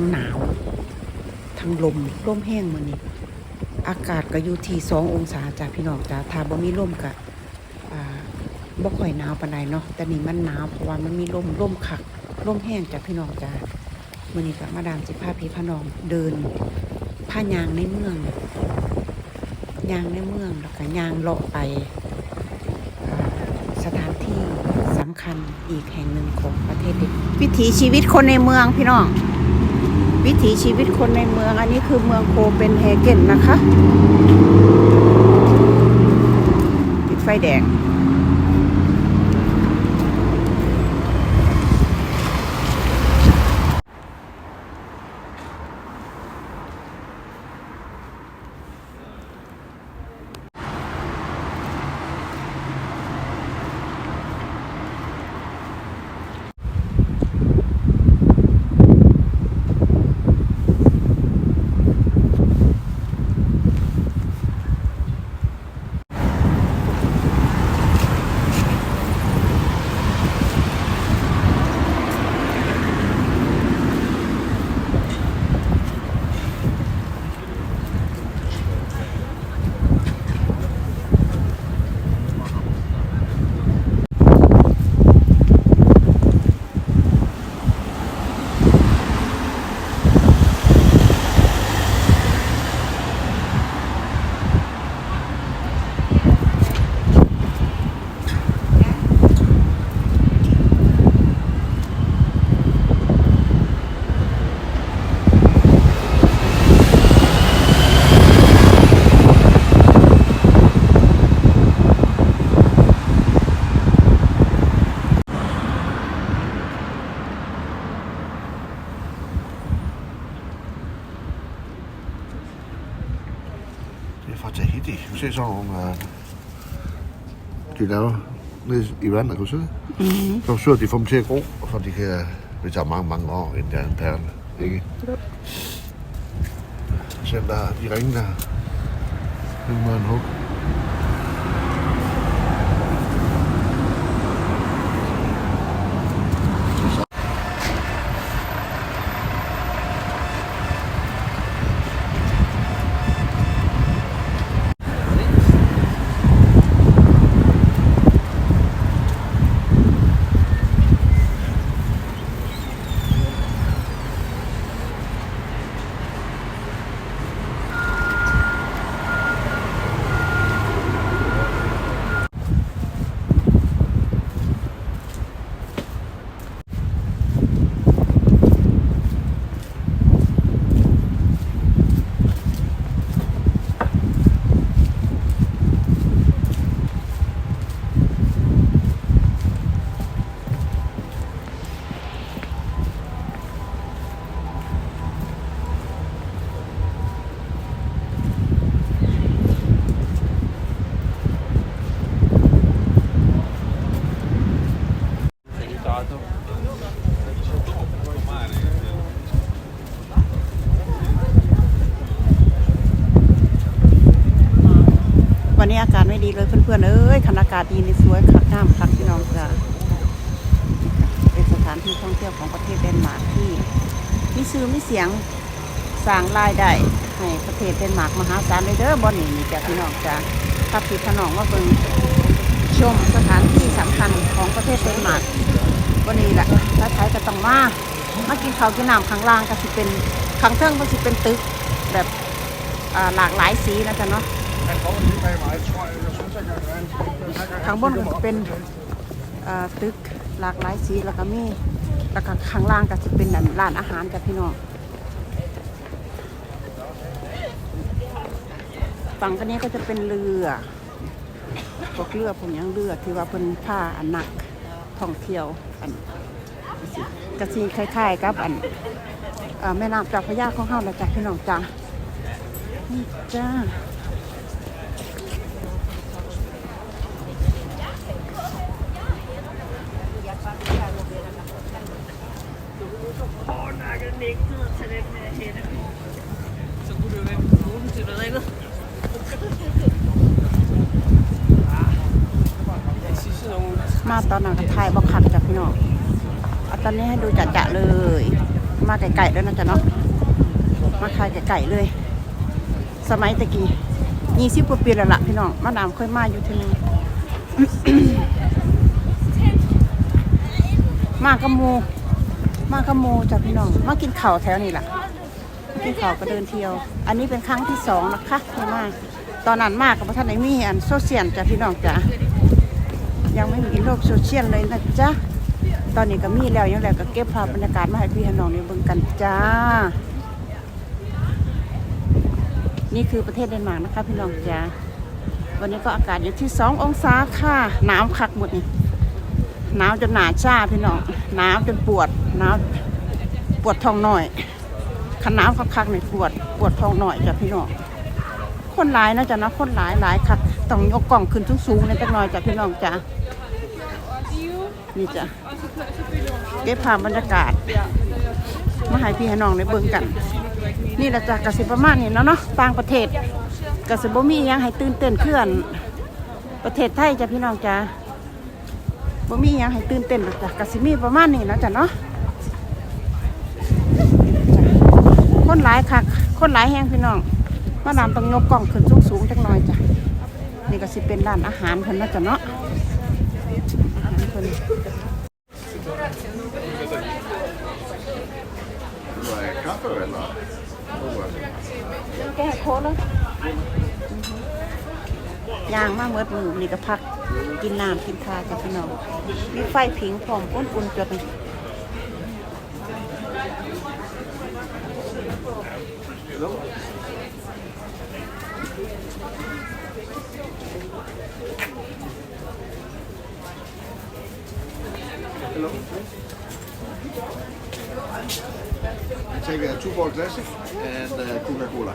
ทั้งหนาว ทั้งลมลมแห้งมื้อนี้อากาศก็อยู่ที่2องศาจ้าพี่น้องจ้าถ้าบ่มีลมก็บ่ค่อยหนาวปานใดเนาะแต่นี่มันหนาวเพราะว่ามันมีลมลมคักลมแห้งจ้าพี่น้องจ้ามื้อนี้ก็มาดามสิพาพี่พนองเดินผ้ายางในเมืองยางในเมืองแล้วก็ยางเลาะไปสถานที่สำคัญอีกแห่งหนึ่งของประเทศวิถีชีวิตคนในเมืองพี่น้อง วิถีชีวิตคนในเมืองอันนี้คือเมืองโคเปนเฮเกนนะคะ ติดไฟแดง Ser sådan nogle... Uh, de laver nede i vandet, kan du se det? Mm-hmm. Så søger de får dem til at gro, og så de kan... Det tager mange, mange år, inden der er en perle. Ikke? Selv der, de ringe der. Det må en hug. ากาศดีนี่สวยคักน้ำคักพี่น้องจ้าเป็นสถานที่ท่องเที่ยวของประเทศเดนมาร์กที่มีชื่อมีเสียงสร้างรายได้ให้ประเทศเดนมาร์กมหาศาลเลยเด้อบอนนี่นี่จ้ะพี่น้องจ้าถ้าพี่พน้องว่าเบิ่งชมสถานที่สำคัญของประเทศเดนมาร์กวันนี้แหละถ้าใช้ก็ต้องมามากินข้าวกินน้ำข้างล่างก็สิเป็นข้างเทิงก็สิเป็นตึกแบบหลากหลายสีนะจ๊ะเนาะ ข้างบนก็จะเป็นตึกหลากหลายสีแล้วก็มีแล้วก็ข้างล่างก็จะเป็นร้านอาหารกับพี่น้องฝั่งกันนี้ก็จะเป็นเรือพวกเรือพวกหยังเรือที่ว่าเพิ่นผ้าอันหนักท่องเที่ยวอันกระซีคล้ายๆกับอันแม่น้ำจ้าพระยาของเฮาแล้วจ้ะพี่น้องจ้านี่จ้า มาตอนนั้นก็ถ่ายบ่คักจ้ะพี่น้องเอาตอนนี้ให้ดูจะเลย มาไก่ๆแล้วนะจ๊ะเนาะ มาขายไก่ๆเลย สมัยตะกี้ยี่สิบกว่าปีแล้วล่ะพี่น้องมาดามเคยมาอยู่ที่นี่มากับหมู มากับหมูจ้ะพี่น้อง มากินข้าวแถวนี้แหละกินข้าวก็เดินเที่ยว อันนี้เป็นครั้งที่สองนะคะที่มาตอนนั้นมากกับพระท่านไหนมีอันโซเชียลจ้ะพี่น้องจ้ะยังไม่มีโลกโซเชียลเลยนะจ๊ะ ตอนนี้ก็มีแล้วยังแล้วก็เก็บภาพบรรยากาศมาให้พี่น้องได้เบิ่งกันจ้า นี่คือประเทศเดนมาร์กนะคะ พี่น้องจ้าวันนี้ก็อากาศอยู่ที่สององศาค่ะหนาวคักหมดนี่ หนาวจนหนาจ้าพี่น้องหนาวจนปวดหนาวปวดท้องหน่อยขันหนาวคักๆนี่ปวดปวดท้องหน่อยจ้ะพี่น้องคนหลายนะจ๊ะนะคนหลายหลายคักต้องยกกล่องขึ้นสูงๆในจักหน่อยจ้ะพี่น้องจ้ะนี่จ้ะเก็บภาพบรรยากาศมาให้พี่ให้น้องได้เบิ่งกัน นี่แหละจ้ะกสิประมาณนี้เนาะเนาะต่างประเทศกสิบ่มียังให้ตื่นเต้นเคลื่อน ประเทศไทยจ้ะพี่น้องจ้ะ บ่มีหยังให้ตื่นเต้นหรอกจ้ะกสิมีประมาณนี้เนาะจ้ะเนาะคนหลายคักคนหลายแฮงพี่น้องมาดามต้องยกกล้องขึ้นสูงๆจักหน่อยจ้ะนี่ก็สิเป็นร้านอาหารเพิ่นนะจ้ะเนาะอาหารเพิ่นแก้โค้ดเลยย่างมาเมื่อมือนี่ก็พัก กินน้ำกินข้าวกับพี่น้องมีไฟผิงพร้อมอุ่นๆจดนี่ Take a two ball classic and uh, Coca-Cola.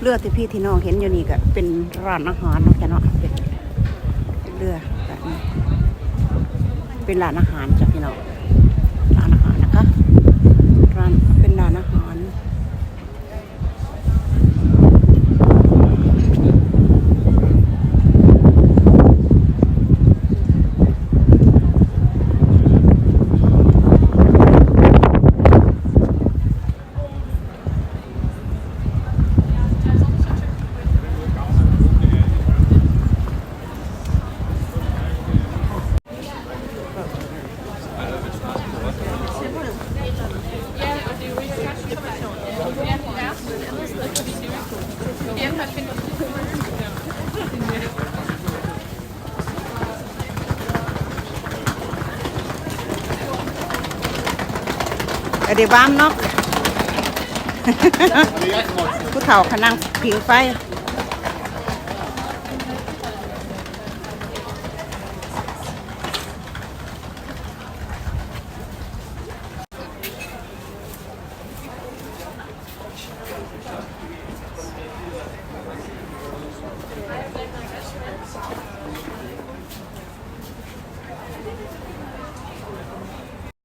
เรือที่พี่ที่น้องเห็นอยู่นี่ก็เป็นร้านอาหารเนาะแกเนาะเป็นเป็นเรือแบบนี้เป็นร้านอาหารจ้ะพี่น้องร้านอาหารนะคะร้านเป็นร้านอาหาร เดี๋ยวบ้ามเนาะผู้เฒ่าขนั่งผิงไฟ